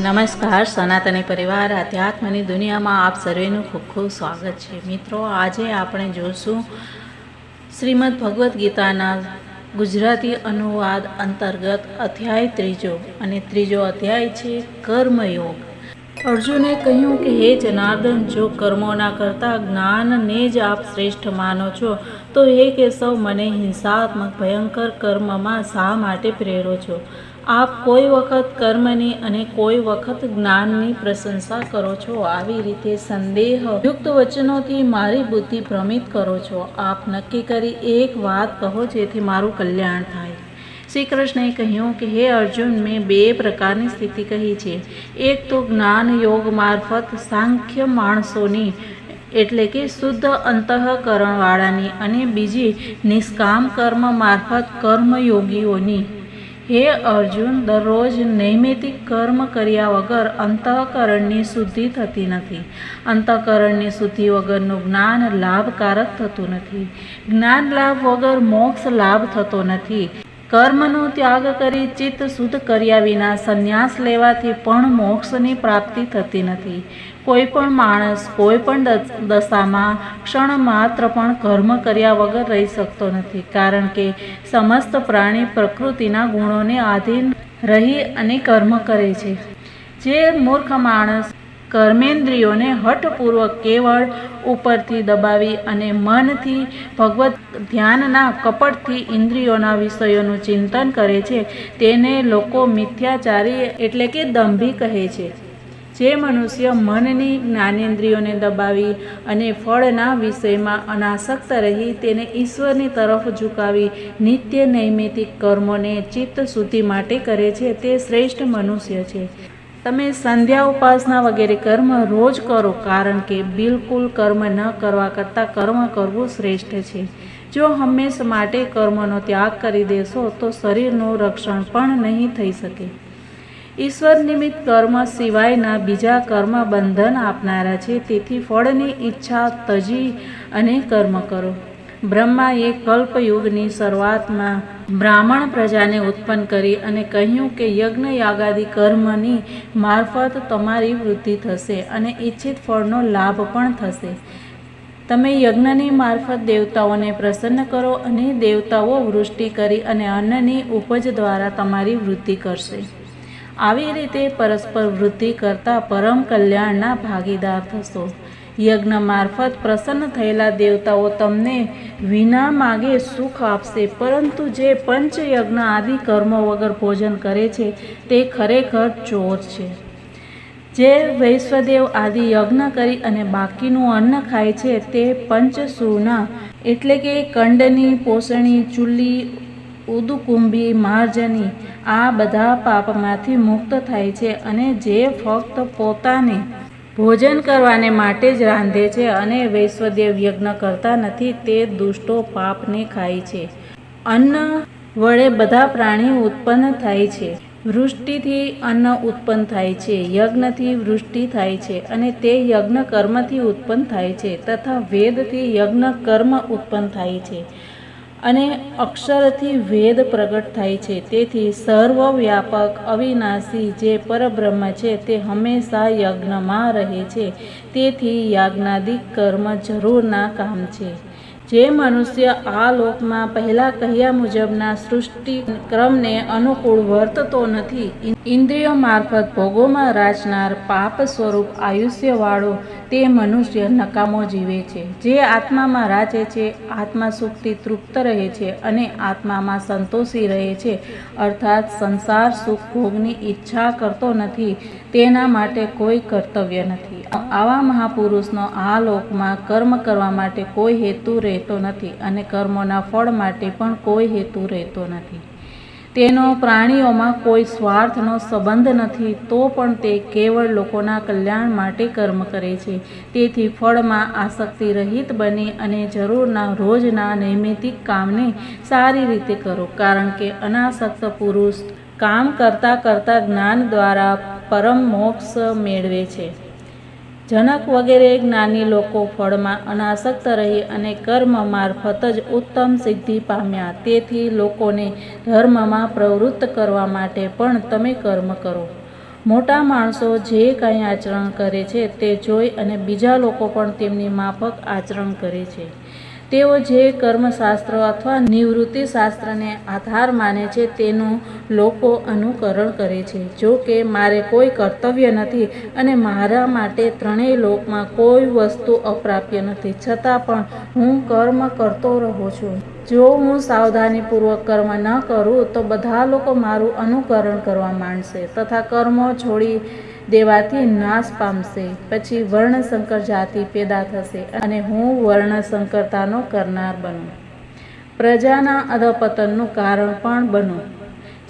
નમસ્કાર, સનાતની પરિવાર, આધ્યાત્મની દુનિયામાં આપ સર્વેનું ખૂબ ખૂબ સ્વાગત છે. મિત્રો, આજે આપણે જોશું શ્રીમદ ભગવદ્ ગીતાના ગુજરાતી અનુવાદ અંતર્ગત અધ્યાય ત્રીજો અને ત્રીજો અધ્યાય છે કર્મયોગ. અર્જુને કહ્યું કે, હે જનાર્દન, જો કર્મોના કરતાં જ્ઞાનને જ આપ શ્રેષ્ઠ માનો છો, તો હે કેશવ મને હિંસાત્મક, ભયંકર કર્મમાં શા માટે પ્રેરો છો? આપ કોઈ વખત કર્મની અને કોઈ વખત જ્ઞાનની પ્રશંસા કરો છો? આવી રીતે સંદેહ યુક્ત વચનોથી મારી બુદ્ધિ ભ્રમિત કરો છો. આપ નક્કી કરી એક વાત કહો જેથી મારું કલ્યાણ થાય. શ્રી કૃષ્ણએ કહ્યું કે, હે અર્જુન, મેં બે પ્રકારની સ્થિતિ કહી છે. એક તો જ્ઞાન યોગ મારફત સાંખ્ય માણસોની, એટલે કે શુદ્ધ અંતઃકરણવાળાની અને બીજી નિષ્કામ કર્મ મારફત કર્મયોગીઓની હે અર્જુન, દરરોજ નૈમિતિક કર્મ કર્યા વગર અંતઃકરણની શુદ્ધિ થતી નથી. અંતઃકરણની શુદ્ધિ વગરનું જ્ઞાન લાભકારક થતું નથી. જ્ઞાન લાભ વગર મોક્ષ લાભ થતો નથી. કર્મનો ત્યાગ કરી ચિત્ત શુદ્ધ કર્યા વિના સંન્યાસ લેવાથી પણ મોક્ષની પ્રાપ્તિ થતી નથી. કોઈ પણ માણસ કોઈ પણ દશામાં ક્ષણ માત્ર પણ કર્મ કર્યા વગર રહી શકતો નથી, કારણ કે સમસ્ત પ્રાણી પ્રકૃતિના ગુણોને આધીન રહી અને કર્મ કરે છે. જે મૂર્ખ માણસ કર્મેન્દ્રિયોને હઠપૂર્વક કેવળ ઉપરથી દબાવી અને મનથી ભગવત ધ્યાનના કપટથી ઇન્દ્રિયોના વિષયોનું ચિંતન કરે છે, તેને લોકો મિથ્યાચારી એટલે કે દંભી કહે છે. જે મનુષ્ય મનની જ્ઞાનેન્દ્રિયોને દબાવી અને ફળના વિષયમાં અનાસક્ત રહી તેને ઈશ્વરની તરફ ઝુકાવી નિત્ય નૈમિતિક કર્મોને ચિત્ત શુદ્ધિ માટે કરે છે, તે શ્રેષ્ઠ મનુષ્ય છે. તમે સંધ્યા ઉપાસના વગેરે કર્મ રોજ કરો, કારણ કે બિલકુલ કર્મ ન કરવા કરતાં કર્મ કરવું શ્રેષ્ઠ છે. જો હંમેશ માટે કર્મનો ત્યાગ કરી દેશો, તો શરીરનું રક્ષણ પણ નહીં થઈ શકે. ઈશ્વર નિમિત્ત કર્મ સિવાયના બીજા કર્મ બંધન આપનારા છે, તેથી ફળની ઈચ્છા તજી અને કર્મ કરો. બ્રહ્માએ કલ્પયુગની શરૂઆતમાં બ્રાહ્મણ પ્રજાને ઉત્પન્ન કરી અને કહ્યું કે યજ્ઞ યાગાદી કર્મની મારફત તમારી વૃદ્ધિ થશે અને ઈચ્છિત ફળનો લાભ પણ થશે. તમે યજ્ઞની મારફત દેવતાઓને પ્રસન્ન કરો અને દેવતાઓ વૃષ્ટિ કરી અને અન્નની ઉપજ દ્વારા તમારી વૃદ્ધિ કરશે. આવી રીતે પરસ્પર વૃદ્ધિ કરતા પરમ કલ્યાણના ભાગીદાર થશો. યજ્ઞ મારફત પ્રસન્ન થયેલા દેવતાઓ તમને વિના માગે સુખ આપશે. પરંતુ જે પંચયજ્ઞ આદિ કર્મો વગર ભોજન કરે છે, તે ખરેખર ચોર છે. જે વૈશ્વદેવ આદિ યજ્ઞ કરી અને બાકીનું અન્ન ખાય છે, તે પંચસૂના એટલે કે કંડની, પોષણી, ચૂલી, ઉદુકુંભી, માર્જની આ બધા પાપમાંથી મુક્ત થાય છે અને જે ફક્ત પોતાને ભોજન કરવાને માટે જ રાંધે છે અને વૈશ્વદેવ યજ્ઞ કરતા નથી, તે દુષ્ટો પાપને ખાય છે. અન્ન વડે બધા પ્રાણી ઉત્પન્ન થાય છે. વૃષ્ટિથી અન્ન ઉત્પન્ન થાય છે. યજ્ઞથી વૃષ્ટિ થાય છે અને તે યજ્ઞ કર્મથી ઉત્પન્ન થાય છે તથા વેદથી યજ્ઞ કર્મ ઉત્પન્ન થાય છે. અને અક્ષરથી વેદ પ્રગટ થાય છે. તેથી સર્વવ્યાપક અવિનાશી જે પરબ્રહ્મ છે તે હંમેશા યજ્ઞમાં રહે છે. તેથી યાજ્ઞાદિક કર્મ જરૂરના કામ છે. જે મનુષ્ય આ લોકમાં પહેલાં કહ્યા મુજબના સૃષ્ટિ ક્રમને અનુકૂળ વર્તતો નથી. ઇન્દ્રિયો મારફત ભોગોમાં રાચનાર પાપ સ્વરૂપ આયુષ્યવાળો તે મનુષ્ય નકામો જીવે છે. જે આત્મામાં રાચે છે, આત્મા સુખથી તૃપ્ત રહે છે અને આત્મામાં સંતોષી રહે છે. અર્થાત સંસાર સુખ ભોગની ઈચ્છા કરતો નથી, તેના માટે કોઈ કર્તવ્ય નથી. આવા મહાપુરુષનો આ લોકમાં કર્મ કરવા માટે કોઈ હેતુ રહેતો નથી અને કર્મોના ફળ માટે પણ કોઈ હેતુ રહેતો નથી. તેનો પ્રાણીઓમાં કોઈ સ્વાર્થનો સંબંધ નથી, તો પણ તે કેવળ લોકોના કલ્યાણ માટે કર્મ કરે છે. તેથી ફળમાં આસક્તિ રહિત બની અને જરૂરના રોજના નૈમિતિક કામને સારી રીતે કરો. કારણ કે અનાસક્ત પુરુષ કામ કરતાં કરતાં જ્ઞાન દ્વારા પરમ મોક્ષ મેળવે છે. જનક વગેરે જ્ઞાની લોકો ફળમાં અનાસક્ત રહી અને કર્મ મારફત જ ઉત્તમ સિદ્ધિ પામ્યા. તેથી લોકોને ધર્મમાં પ્રવૃત્ત કરવા માટે પણ તમે કર્મ કરો. મોટા માણસો જે કાંઈ આચરણ કરે છે તે જોઈ અને બીજા લોકો પણ તેમની માફક આચરણ કરે છે. તેઓ જે કર્મશાસ્ત્ર અથવા નિવૃત્તિ શાસ્ત્રને આધાર માને છે તેનું લોકો અનુકરણ કરે છે. જો કે મારે કોઈ કર્તવ્ય નથી અને મારા માટે ત્રણેય લોકમાં કોઈ વસ્તુ અપ્રાપ્ય નથી. છતાં પણ હું કર્મ કરતો રહું છું. જો હું સાવધાનીપૂર્વક કર્મ ન કરું તો બધા લોકો મારું અનુકરણ કરવા માંડશે તથા કર્મો છોડી દેવાથી નાશ પામશે. પછી વર્ણશંકર જાતિ પેદા થશે અને હું વર્ણશંકરતાનો કરનાર બનું. પ્રજાના અધપતનનું કારણ પણ બનું.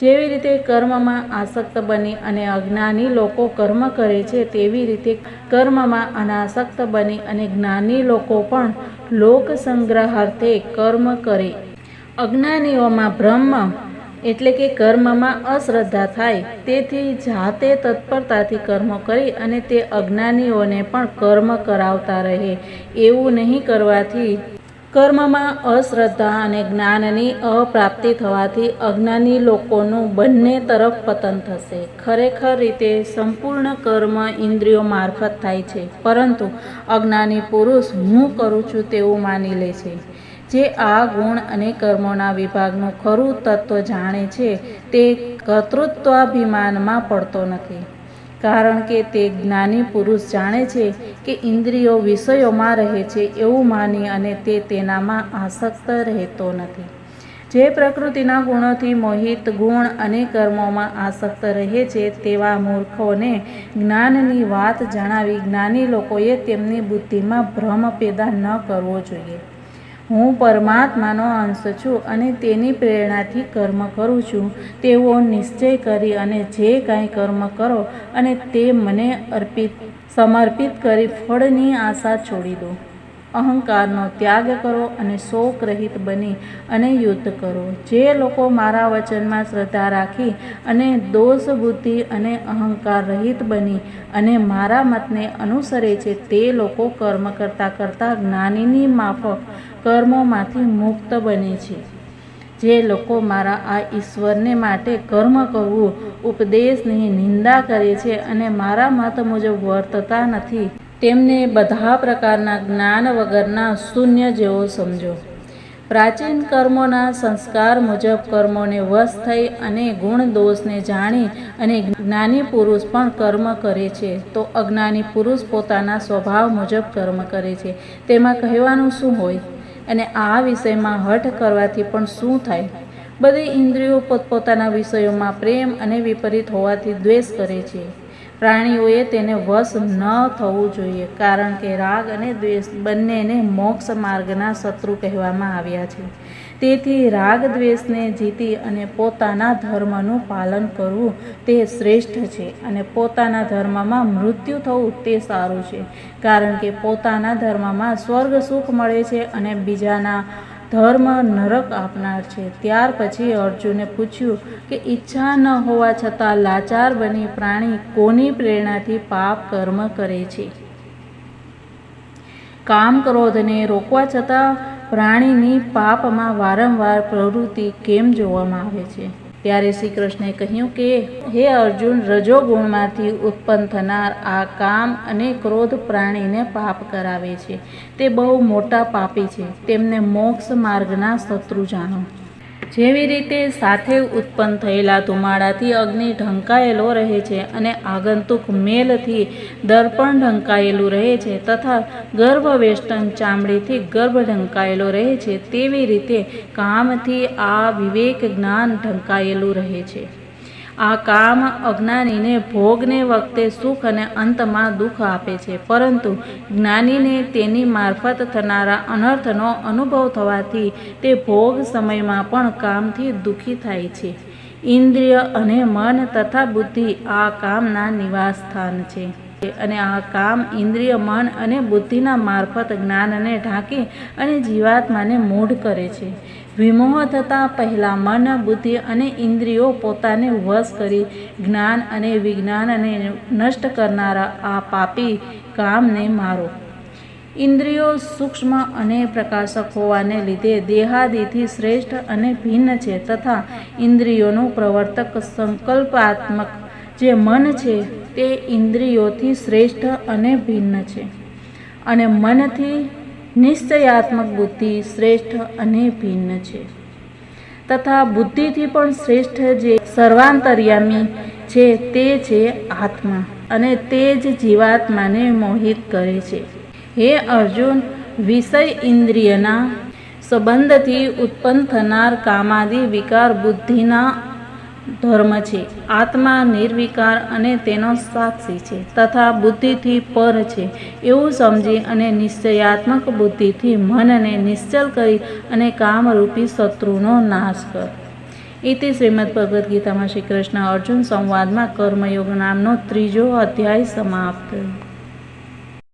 જેવી રીતે કર્મમાં આસક્ત બની અને અજ્ઞાની લોકો કર્મ કરે છે, તેવી રીતે કર્મમાં અનાસક્ત બની અને જ્ઞાની લોકો પણ લોક સંગ્રહાર્થે કર્મ કરે. અજ્ઞાનીઓમાં બ્રહ્મ એટલે કે કર્મમાં અશ્રદ્ધા થાય, તેથી જાતે તત્પરતાથી કર્મ કરી અને તે અજ્ઞાનીઓને પણ કર્મ કરાવતા રહે, એવું નહીં કરવાથી કર્મમાં અશ્રદ્ધા અને જ્ઞાનની અપ્રાપ્તિ થવાથી અજ્ઞાની લોકોનું બંને તરફ પતન થશે. ખરેખર રીતે સંપૂર્ણ કર્મ ઇન્દ્રિયો મારફત થાય છે, પરંતુ અજ્ઞાની પુરુષ હું કરું છું તેવું માની લે છે. જે આ ગુણ અને કર્મોના વિભાગનું ખરું તત્વ જાણે છે, તે કર્તૃત્વાભિમાનમાં પડતો નથી. કારણ કે તે જ્ઞાની પુરુષ જાણે છે કે ઇન્દ્રિયો વિષયોમાં રહે છે એવું માની અને તે તેનામાં આસક્ત રહેતો નથી. જે પ્રકૃતિના ગુણોથી મોહિત ગુણ અને કર્મોમાં આસક્ત રહે છે, તેવા મૂર્ખોને જ્ઞાનની વાત જણાવી જ્ઞાની લોકોએ તેમની બુદ્ધિમાં ભ્રમ પેદા ન કરવો જોઈએ. હું પરમાત્માનો અંશ છું અને તેની પ્રેરણાથી કર્મ કરું છું. તેવો નિશ્ચય કરી અને જે કાંઈ કર્મ કરો અને તે મને અર્પિત, સમર્પિત કરી ફળની આશા છોડી દો. અહંકારનો ત્યાગ કરો અને શોક રહિત બની અને યુદ્ધ કરો. જે લોકો મારા વચનમાં શ્રદ્ધા રાખી અને દોષ બુદ્ધિ અને અહંકાર રહિત બની અને મારા મતને અનુસરે છે, તે લોકો કર્મ કરતાં કરતાં જ્ઞાનીની માફક કર્મોમાંથી મુક્ત બને છે. જે લોકો મારા આ ઈશ્વરને માટે કર્મ કરવું, ઉપદેશની નિંદા કરે છે અને મારા મત મુજબ વર્તતા નથી તેમને બધા પ્રકારના જ્ઞાન વગરના શૂન્ય જેવો સમજો. પ્રાચીન કર્મોના સંસ્કાર મુજબ કર્મોને વશ થઈ અને ગુણ દોષને જાણી અને જ્ઞાની પુરુષ પણ કર્મ કરે છે, તો અજ્ઞાની પુરુષ પોતાના સ્વભાવ મુજબ કર્મ કરે છે. તેમાં કહેવાનું શું હોય? અને આ વિષયમાં હઠ કરવાથી પણ શું થાય? બધી ઇન્દ્રિયો પોતપોતાના વિષયોમાં પ્રેમ અને વિપરીત હોવાથી દ્વેષ કરે છે. પ્રાણીઓએ તેને વશ ન થવું જોઈએ, કારણ કે રાગ અને દ્વેષ બંનેને મોક્ષ માર્ગના શત્રુ કહેવામાં આવ્યા છે. તેથી રાગ દ્વેષને જીતી અને પોતાના ધર્મનું પાલન કરવું તે શ્રેષ્ઠ છે અને પોતાના ધર્મમાં મૃત્યુ થવું તે સારું છે, કારણ કે પોતાના ધર્મમાં સ્વર્ગ સુખ મળે છે અને બીજાના ધર્મ નરક આપનાર છે. ત્યાર પછી અર્જુને પૂછ્યું કે ઈચ્છા ન હોવા છતાં લાચાર બની પ્રાણી કોની પ્રેરણાથી પાપ કર્મ કરે છે? કામ ક્રોધને રોકવા છતાં પ્રાણીની પાપમાં વારંવાર પ્રવૃત્તિ કેમ જોવામાં આવે છે? ત્યારે શ્રી કૃષ્ણે કહ્યું કે, હે અર્જુન, રજોગુણમાંથી ઉત્પન્ન થનાર આ કામ અને ક્રોધ પ્રાણીને પાપ કરાવે છે. તે બહુ મોટા પાપી છે. તેમને મોક્ષ માર્ગના શત્રુ જાણો. જેવી રીતે સાથે ઉત્પન્ન થયેલા ધુમાડાથી અગ્નિ ઢંકાયેલો રહે છે અને આગંતુક મેલથી દર્પણ ઢંકાયેલું રહે છે તથા ગર્ભવેષ્ટન ચામડીથી ગર્ભ ઢંકાયેલો રહે છે, તેવી રીતે કામથી આ વિવેક જ્ઞાન ઢંકાયેલું રહે છે. આ કામ અજ્ઞાનીને ભોગને વખતે સુખ અને અંતમાં દુઃખ આપે છે. પરંતુ જ્ઞાનીને તેની મારફત થનારા અનર્થનો અનુભવ થવાથી તે ભોગ સમયમાં પણ કામથી દુઃખી થાય છે. ઇન્દ્રિય અને મન તથા બુદ્ધિ આ કામના નિવાસ સ્થાન છે. અને આ કામ ઇન્દ્રિય, મન અને બુદ્ધિના મારફત જ્ઞાનને ઢાંકી અને જીવાત્માને મૂઢ કરે છે. વિમોહ થતાં પહેલાં મન, બુદ્ધિ અને ઇન્દ્રિયો પોતાને વશ કરી જ્ઞાન અને વિજ્ઞાનને નષ્ટ કરનારા આ પાપી કામને મારો. ઇન્દ્રિયો સૂક્ષ્મ અને પ્રકાશક હોવાને લીધે દેહાદિથી શ્રેષ્ઠ અને ભિન્ન છે તથા ઇન્દ્રિયોનું પ્રવર્તક સંકલ્પાત્મક જે મન છે તે ઇન્દ્રિયોથી શ્રેષ્ઠ અને ભિન્ન છે. અને મનથી નિશ્ચયાત્મક બુદ્ધિ શ્રેષ્ઠ અને ભિન્ન છે. તથા બુદ્ધિથી પણ શ્રેષ્ઠ જે સર્વાંતર્યામી છે તે છે આત્મા અને તે જ જીવાત્માને મોહિત કરે છે. હે અર્જુન, વિષય ઇન્દ્રિયના સંબંધથી ઉત્પન્ન થનાર કામાદિ વિકાર બુદ્ધિના ધર્મ છે. આત્મા નિર્વિકાર અને તેનો સાક્ષી છે તથા બુદ્ધિથી પર છે. એવું સમજી અને નિશ્ચયાત્મક બુદ્ધિથી મનને નિશ્ચલ કરી અને કામરૂપી શત્રુનો નાશ કર. ઇતિ શ્રીમદ ભગવદ્ ગીતામાં શ્રી કૃષ્ણ અર્જુન સંવાદમાં કર્મયોગ નામનો ત્રીજો અધ્યાય સમાપ્ત.